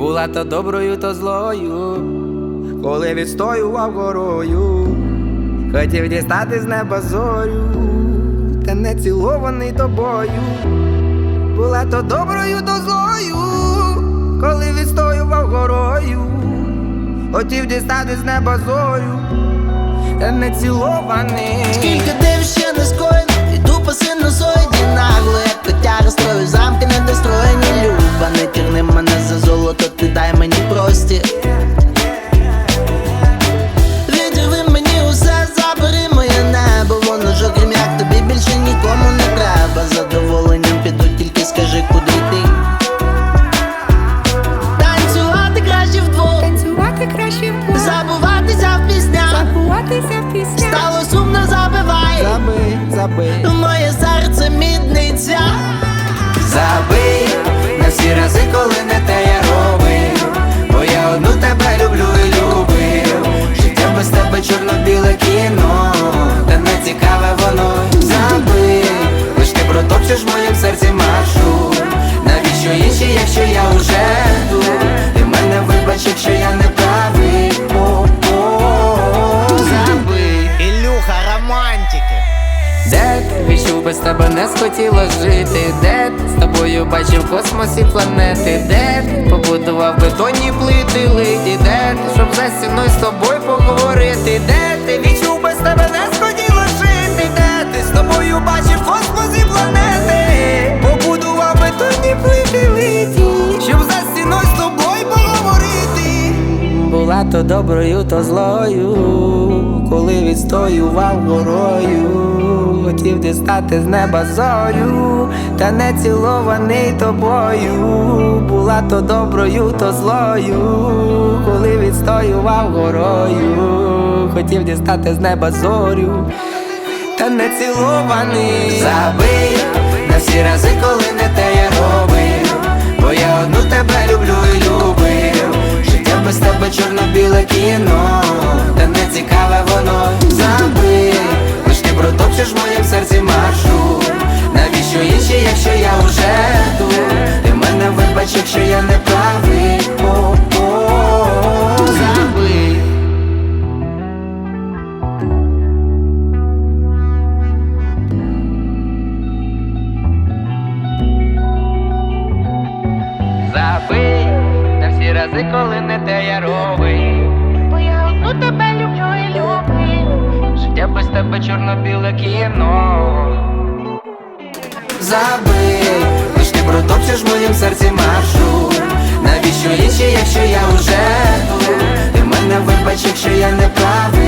Була то доброю, то злою, коли відстоював горою, хотів дістати з неба зорю, та не цілований тобою. Була то доброю, то злою, коли відстоював горою, хотів дістати з неба зорю, та не цілований. Скільки див ще не скоєно, Забий, забий. Моє серце мідниця. Забий. На всі рази, коли не те я робив. Бо я одну тебе люблю і любив. Життя без тебе чорно-біле кіно. Та не цікаве воно. Забий, лиш ти протопчеш в моїм серці маршрут. Навіщо інші, якщо я уже не схотіло жити? Де з тобою бачив в космосі планети? Де побудував бетонні плити лиді? Де щоб за стіною з тобою поговорити? Де ти відчув без тебе не схотіло жити? Де ти з тобою бачив в космосі планети? Побудував бетонні плити лиді, щоб за стіною з тобою поговорити. Була то доброю, то злою, коли відстоював горою, хотів дістати з неба зорю, та не цілований тобою. Була то доброю, то злою, коли відстоював горою, хотів дістати з неба зорю, та не цілований. Забий на всі рази, коли не те я робив, бо я одну тебе люблю і любив. Життя без тебе чорно-біле кіно, на рази, коли не те я робив. Бо я одну тебе люблю і люблю. Життя без тебе чорно-біле кіно. Забий, лиш ти протопчеш в моїм серці маршрут. Навіщо інші, якщо я уже тут? Ти мене вибач, якщо я не правий.